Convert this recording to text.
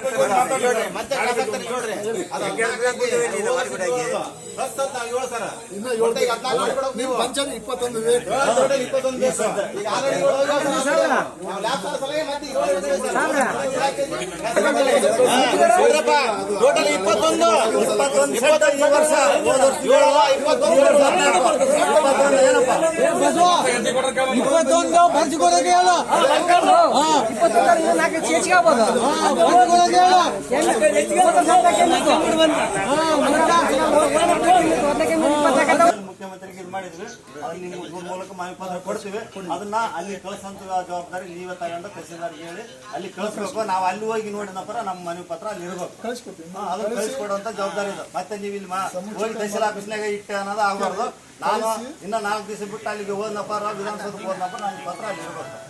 ಮತ್ತೆ ಇಪ್ಪತ್ತೊಂದು ಇಪ್ಪತ್ತೊಂದು ಇಪ್ಪತ್ತೊಂದು ಬೇಕು. ಇಪ್ಪತ್ತೊಂದು ಬರ್ಸ್ಕೊಡೋಕೆ ಹೇಳ ಹೆಚ್ಚಿಗೆ ಆಗ್ಬೋದು ಅಲ್ಲಿ ನಿಮ್ಮ ಇದ್ರ ಮೂಲಕ ಮಾಹಿತಿ ಪತ್ರ ಕೊಡ್ತೀವಿ. ಅದನ್ನ ಅಲ್ಲಿ ಕಳಿಸಂತ ಜವಾಬ್ದಾರಿ ನೀವೇ ತಗೊಂಡ ತಹಸೀಲ್ದಾರ್ಗೆ ಹೇಳಿ ಅಲ್ಲಿ ಕಳಿಸ್ಬೇಕು. ನಾವು ಅಲ್ಲಿ ಹೋಗಿ ನೋಡಿದ ನಮ್ಮ ಮನವಿ ಪತ್ರ ಅಲ್ಲಿ ಇರ್ಬೇಕು. ಅದು ಹಾ, ಅದನ್ನ ಕಳಿಸ್ಕೊಡುವಂತ ಜವಾಬ್ದಾರಿ ಇದೆ. ಮತ್ತೆ ನೀವು ಇಲ್ಲಿ ಮಾ- ಹೋಗಿ ತಹಸೀಲ್ ಆಫೀಸ್ನಾಗ ಇಟ್ಟೆ ಅನ್ನೋದು ಆಗ್ಬಾರ್ದು. ನಾನು ಇನ್ನ ನಾಲ್ಕು ದಿವಸ ಬಿಟ್ಟು ಅಲ್ಲಿಗೆ ಹೋದ್ನಪ್ಪ ವಿಧಾನಸೌಧಕ್ಕೆ ಹೋದ್ನಪ್ಪ ನನ್ನ ಪತ್ರ ಅಲ್ಲಿ ಇರ್ಬೇಕು.